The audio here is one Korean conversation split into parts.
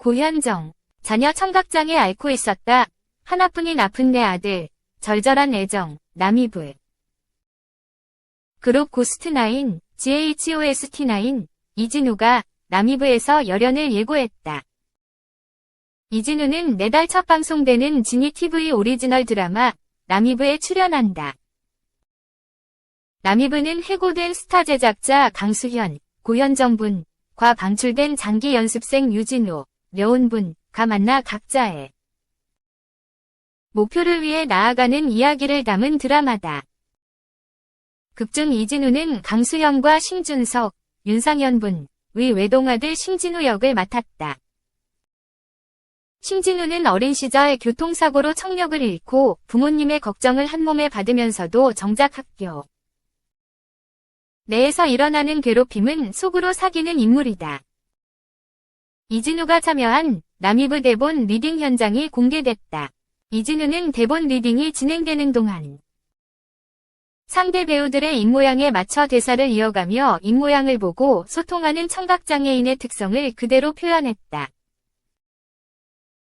고현정. 자녀 청각장애 앓고 있었다. 하나뿐인 아픈 내 아들. 절절한 애정. 남이불. 그룹 고스트나인, GHOST9, 이진우가 남이브에서 열연을 예고했다. 이진우는 내달 첫 방송되는 지니 TV 오리지널 드라마 남이브에 출연한다. 남이브는 해고된 스타 제작자 강수현, 고현정분과 방출된 장기 연습생 유진우, 려온분과 만나 각자의 목표를 위해 나아가는 이야기를 담은 드라마다. 극중 이진우는 강수현과 신준석, 윤상현 분, 의 외동아들 신진우 역을 맡았다. 신진우는 어린 시절 교통사고로 청력을 잃고 부모님의 걱정을 한 몸에 받으면서도 정작 학교 내에서 일어나는 괴롭힘은 속으로 사귀는 인물이다. 이진우가 참여한 남이브 대본 리딩 현장이 공개됐다. 이진우는 대본 리딩이 진행되는 동안 상대 배우들의 입모양에 맞춰 대사를 이어가며 입모양을 보고 소통하는 청각장애인의 특성을 그대로 표현했다.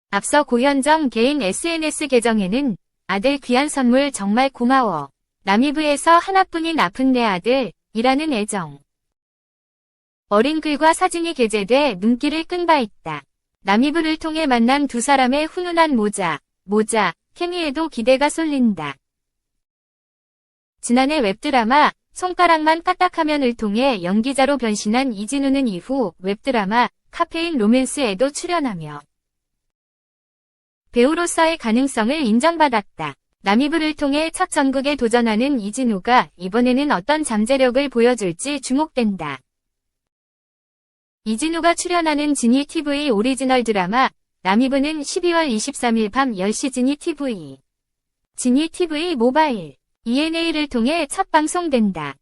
앞서 고현정 개인 SNS 계정에는 아들 귀한 선물 정말 고마워. 남이브에서 하나뿐인 아픈 내 아들, 이라는 애정. 어린 글과 사진이 게재돼 눈길을 끈 바 있다. 남이브를 통해 만난 두 사람의 훈훈한 모자, 모자, 케미에도 기대가 쏠린다. 지난해 웹드라마 손가락만 까딱하면을 통해 연기자로 변신한 이진우는 이후 웹드라마 카페인 로맨스에도 출연하며 배우로서의 가능성을 인정받았다. 남이브를 통해 첫 전국에 도전하는 이진우가 이번에는 어떤 잠재력을 보여줄지 주목된다. 이진우가 출연하는 지니 TV 오리지널 드라마 남이브는 12월 23일 밤 10시 지니 TV, 지니 TV 모바일, ENA를 통해 첫 방송된다.